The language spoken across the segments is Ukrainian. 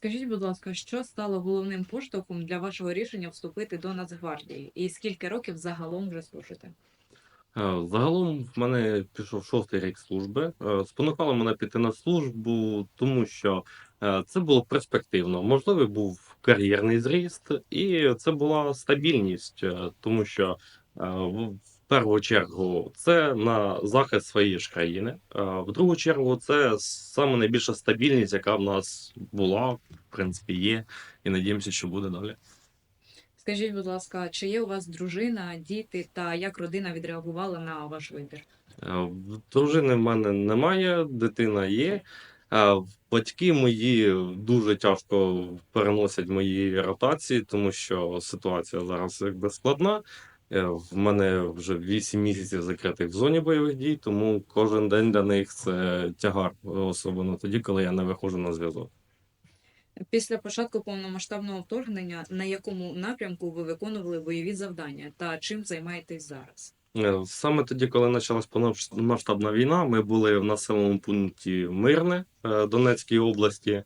Скажіть, будь ласка, що стало головним поштовхом для вашого рішення вступити до Нацгвардії? І скільки років загалом вже служите? Е, Загалом в мене пішов шостий рік служби. Е, Спонукало мене піти на службу, тому що е, це було перспективно. Можливий був кар'єрний зріст, і це була стабільність, тому що в першу чергу це на захист своєї ж країни. В другу чергу це саме найбільша стабільність, яка в нас була, в принципі, є, і надіємося, що буде далі. Скажіть, будь ласка, чи є у вас дружина, діти та як родина відреагувала на ваш вибір? Дружини в мене немає, дитина є. Батьки мої дуже тяжко переносять мої ротації, тому що ситуація зараз якби складна. Е, В мене вже 8 місяців закритих в зоні бойових дій, тому кожен день для них це тягар, особливо тоді, коли я не виходжу на зв'язок. Після початку повномасштабного вторгнення на якому напрямку ви виконували бойові завдання та чим займаєтесь зараз? Е, Саме тоді, коли почалась повномасштабна війна, ми були в населеному пункті Мирне е, Донецькій області.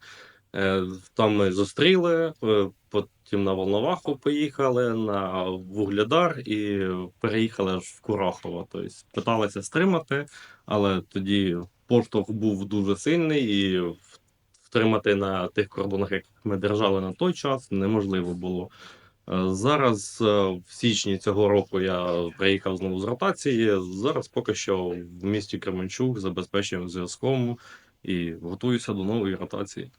Е, Там ми зустріли, е, потім на Волноваху поїхали, на Вугледар і переїхали аж в Курахово. Тобто питалися стримати, але тоді поштовх був дуже сильний і втримати на тих кордонах, як ми держали на той час, неможливо було. Е, Зараз в січні цього року я приїхав знову з ротації. Зараз поки що в місті Кременчук забезпечуємо зв'язком і готуюся до нової ротації.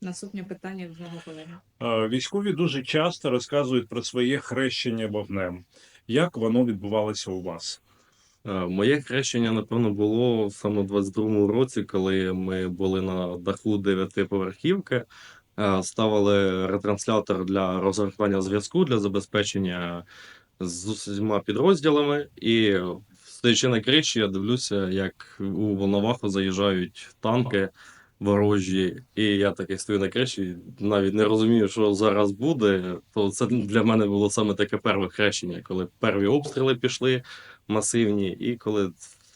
Наступне питання від мого колеги. Військові дуже часто розказують про своє хрещення вогнем. Як воно відбувалося у вас? Е, Моє хрещення, напевно, було саме у 22-му році, коли ми були на даху дев'ятиповерхівки, е, ставили ретранслятор для розгортання зв'язку для забезпечення з усіма підрозділами. І стоячи на криші, я дивлюся, як у Волноваху заїжджають танки ворожі, і я такий стою на криші, навіть не розумію, що зараз буде. То це для мене було саме таке перше хрещення, коли перві обстріли пішли масивні, і коли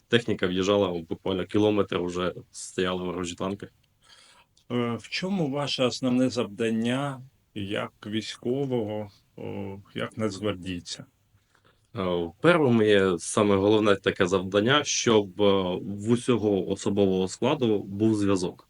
техніка в'їжджала буквально кілометр, вже стояли ворожі танки. Е, В чому ваше основне завдання як військового, як нацгвардійця? Е, Перше моє саме головне таке завдання, щоб е, в усього особового складу був зв'язок.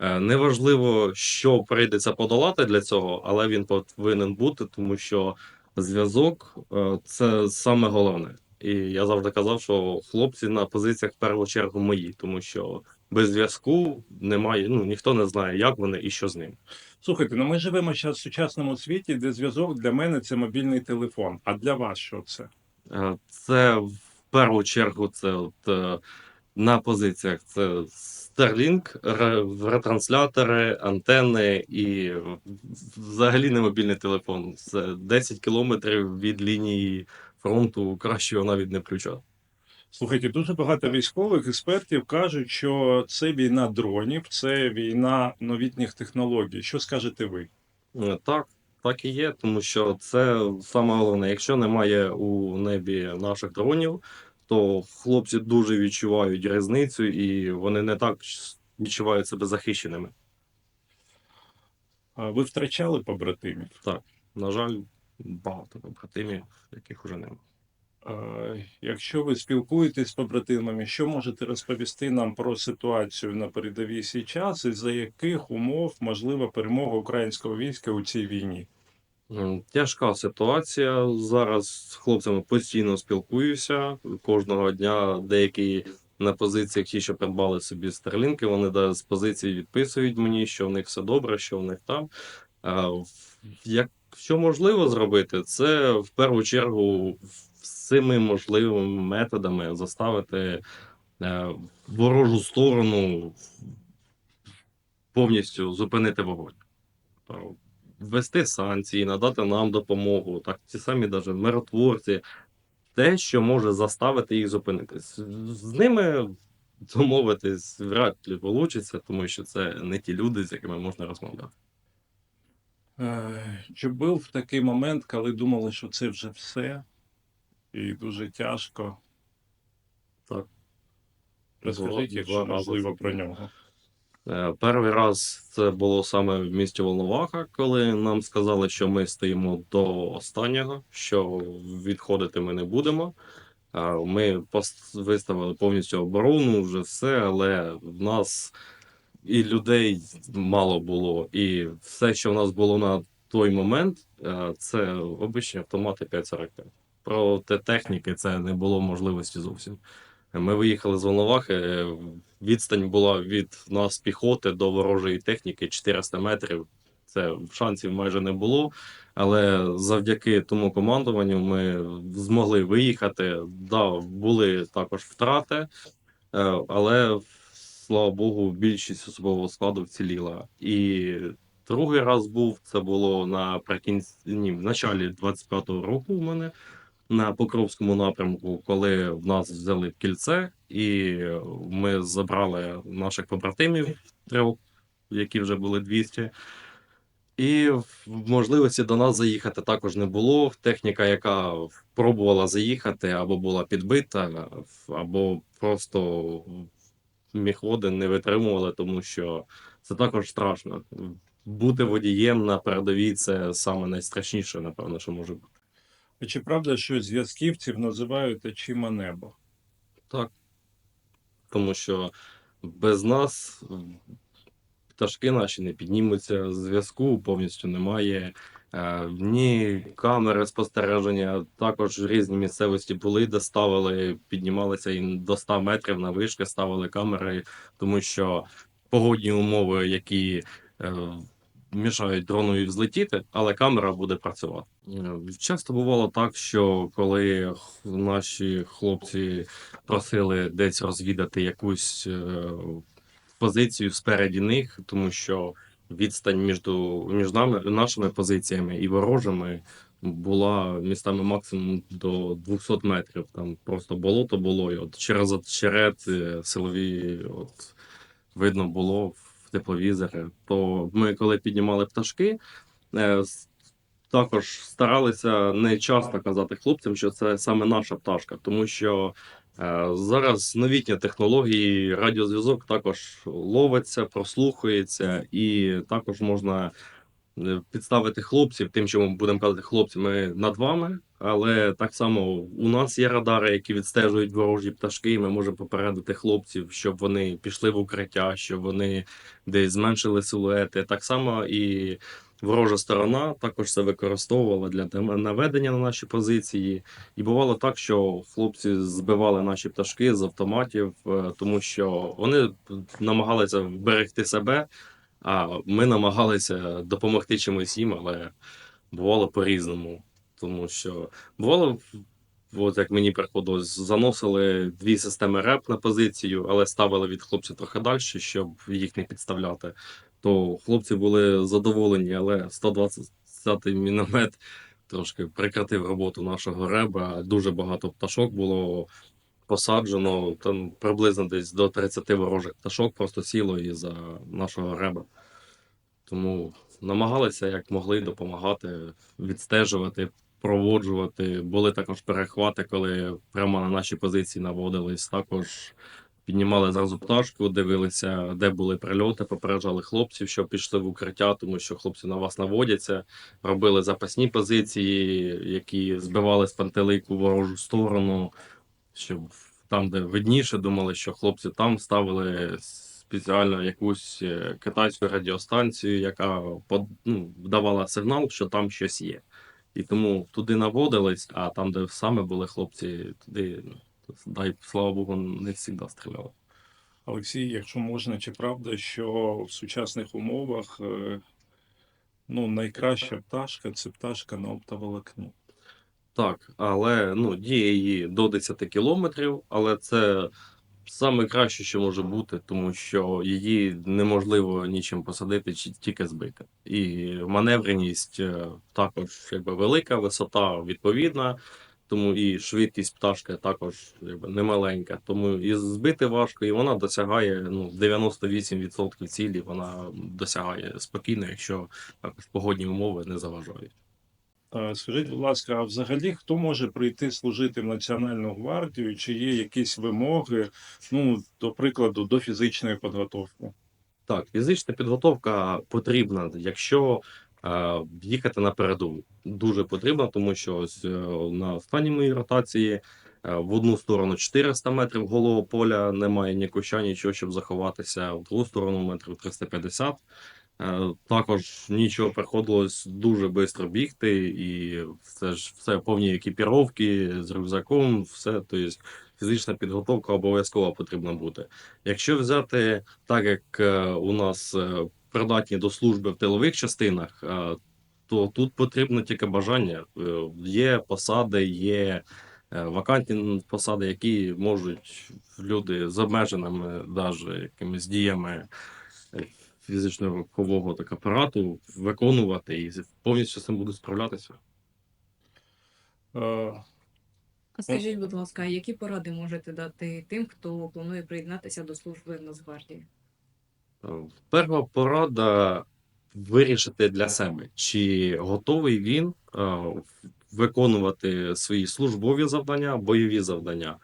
Е, Неважливо, що прийдеться подолати для цього, але він повинен бути, тому що зв'язок е, це саме головне. І я завжди казав, що хлопці на позиціях в першу чергу мої, тому що без зв'язку немає, ну ніхто не знає, як вони і що з ним. Слухайте, ну ми живемо зараз в сучасному світі, де зв'язок для мене це мобільний телефон. А для вас що це? Е, Це в першу чергу це от, на позиціях це Starlink, ретранслятори, антени і взагалі не мобільний телефон. Це 10 кілометрів від лінії фронту, краще його навіть не включати. Слухайте, дуже багато військових експертів кажуть, що це війна дронів, це війна новітніх технологій. Що скажете ви? Е, Так, так і є, тому що це саме головне. Якщо немає у небі наших дронів, то хлопці дуже відчувають різницю, і вони не так відчувають себе захищеними. А Ви втрачали побратимів? Так, На жаль, багато побратимів, яких уже немає. Якщо ви спілкуєтесь з побратимами, що можете розповісти нам про ситуацію на передовій сій час і за яких умов можлива перемога українського війська у цій війні? М, Тяжка ситуація. Зараз з хлопцями постійно спілкуюся. Кожного дня деякі на позиціях ті, що придбали собі старлінки, вони да, з позиції відписують мені, що в них все добре, що в них там. А, Як що можливо зробити, це в першу чергу всіми можливими методами заставити е, ворожу сторону повністю зупинити вогонь. Ввести санкції, надати нам допомогу, так ті самі даже миротворці, те, що може заставити їх зупинитись. З ними домовитись вряд ли вийде, тому що це не ті люди, з якими можна розмовляти. Е, Чи був такий момент, коли думали, що це вже все, і дуже тяжко? Так. Розкажіть, якщо можливо, про нього. Е, Перший раз це було саме в місті Волноваха, коли нам сказали, що ми стоїмо до останнього, що відходити ми не будемо. А Ми виставили повністю оборону, вже все, але в нас і людей мало було, і все, що в нас було на той момент, е, це обичні автомати 545. Проти техніки це не було можливості зовсім. Ми виїхали з Волновахи. е, Відстань була від нас піхоти до ворожої техніки 400 метрів. Це шансів майже не було. Але завдяки тому командуванню ми змогли виїхати. Да, були також втрати, е, але слава Богу, більшість особового складу вціліла. І другий раз був це було наприкінці ні, в началі 25-го року. У мене на Покровському напрямку, коли в нас взяли в кільце, і ми забрали наших побратимів трьох, які вже були 200. І можливості до нас заїхати також не було. Техніка, яка пробувала заїхати, або була підбита, або просто міхводи не витримували, тому що це також страшно. Бути водієм на передовій це саме найстрашніше, напевно, що може бути. Чи правда, що зв'язківців називають очима неба? Так. Тому що без нас пташки наші не піднімуться, зв'язку повністю немає. Е, Ні камери спостереження, також різні місцевості були, де ставили, піднімалися і до 100 метрів на вишки, ставили камери, тому що погодні умови, які е, мішають дронові взлетіти, але камера буде працювати. Е, Часто бувало так, що коли наші хлопці просили десь розвідати якусь е, позицію спереді них, тому що відстань між, між нами, нашими позиціями і ворожими була містами максимум до 200 метрів. Там просто болото було, і от через очерет е, силові от, видно було тепловізори. То ми, коли піднімали пташки, е, також старалися не часто казати хлопцям, що це саме наша пташка, тому що е, зараз новітні технології, радіозв'язок також ловиться, прослухується, і також можна підставити хлопців, тим, що ми будемо казати, хлопці, ми над вами. Але так само у нас є радари, які відстежують ворожі пташки, і ми можемо попередити хлопців, щоб вони пішли в укриття, щоб вони десь зменшили силуети. Так само і ворожа сторона також це використовувала для наведення на наші позиції. І бувало так, що хлопці збивали наші пташки з автоматів, е, тому що вони намагалися вберегти себе, а ми намагалися допомогти чимось їм, але бувало по-різному. Тому що бувало, от як мені приходилось, заносили дві системи РЕП на позицію, але ставили від хлопців трохи далі, щоб їх не підставляти. То хлопці були задоволені, але 120-й міномет трошки прекратив роботу нашого реба. Дуже багато пташок було посаджено, там приблизно десь до 30 ворожих пташок просто сіло із-за нашого реба. Тому намагалися як могли допомагати, відстежувати, проводжувати. Були також перехвати, коли прямо на наші позиції наводились. Також піднімали зразу пташку, дивилися, де були прильоти, попереджали хлопців, що пішли в укриття, тому що хлопці на вас наводяться. Робили запасні позиції, які збивали з пантелику ворожу сторону, щоб там, де видніше, думали, що хлопці там ставили спеціально якусь е, китайську радіостанцію, яка ну, давала сигнал, що там щось є. І тому туди наводились, а там, де саме були хлопці, туди, дай слава Богу, не завжди стріляли. Олексій, якщо можна, чи правда, що в сучасних умовах е, ну, найкраща пташка це пташка на оптоволокні? Так, але ну, діє її до 10 кілометрів, але це саме краще, що може бути, тому що її неможливо нічим посадити, чи тільки збити. І маневреність е, також якби велика, висота відповідна, тому і швидкість пташки також якби, немаленька. Тому і збити важко, і вона досягає ну, 98% цілі, вона досягає спокійно, якщо також погодні умови не заважають. Скажіть, будь ласка, а взагалі хто може прийти служити в Національну гвардію? Чи є якісь вимоги, ну, до прикладу, до фізичної підготовки? Так, фізична підготовка потрібна, якщо е, їхати на передову. Дуже потрібна, тому що ось, е, на останній моїй ротації е, в одну сторону 400 метрів голого поля, немає ні куща, нічого, щоб заховатися, в другу сторону метрів 350. Е, Також нічого приходилось дуже швидко бігти, і це ж все повні екіпіровки з рюкзаком, все, тобто фізична підготовка обов'язково потрібна бути. Якщо взяти так, як е, у нас е, придатні до служби в тилових частинах, то тут потрібно тільки бажання. Є посади, є вакантні посади, які можуть люди з обмеженими даже якимись діями фізичного рухового так апарату виконувати і повністю з цим будуть справлятися. Е, А скажіть, будь ласка, які поради можете дати тим, хто планує приєднатися до служби в Нацгвардії? Е, Перша порада вирішити для себе, чи готовий він е, виконувати свої службові завдання, бойові завдання.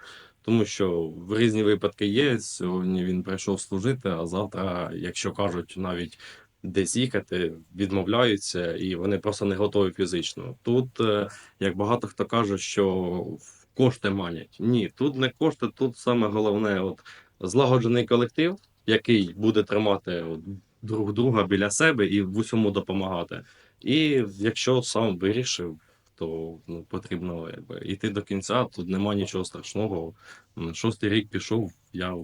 Тому що в різні випадки є. Сьогодні він прийшов служити, а завтра, якщо кажуть, навіть десь їхати, відмовляються, і вони просто не готові фізично. Тут, е, як багато хто каже, що кошти манять. Ні, тут не кошти, тут саме головне, от злагоджений колектив, який буде тримати от, друг друга біля себе і в усьому допомагати. І якщо сам вирішив, то ну, потрібно якби, йти до кінця, тут нема нічого страшного. Шостий рік пішов, я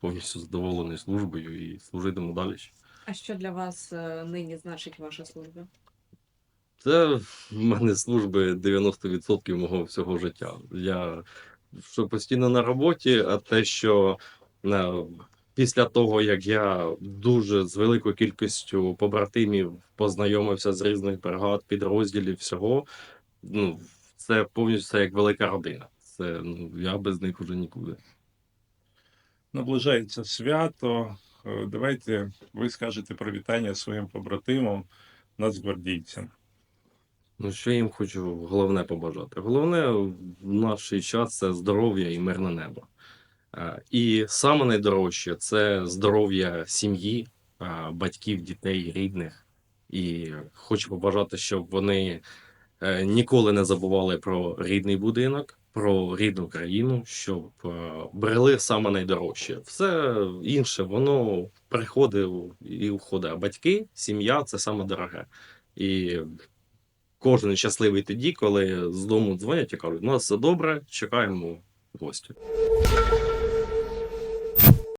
повністю задоволений службою і служитиму далі. А що для вас е, нині значить ваша служба? Це в мене служби 90% мого всього життя. Я що постійно на роботі, а те, що е, після того, як я дуже з великою кількістю побратимів познайомився з різних бригад, підрозділів, всього, ну, це повністю як велика родина. Це ну, я без них уже нікуди. Наближається свято. Е, Давайте ви скажете привітання своїм побратимам, нацгвардійцям. Ну, що я їм хочу головне побажати? Головне в наш час це здоров'я і мирне небо. Е, І саме найдорожче це здоров'я сім'ї, е, батьків, дітей, рідних. І хочу побажати, щоб вони ніколи не забували про рідний будинок, про рідну країну, щоб е, берегли саме найдорожче. Все інше воно приходить і уходить. А батьки, сім'я це саме дороге. І кожен щасливий тоді, коли з дому дзвонять і кажуть, у нас все добре, чекаємо в гості.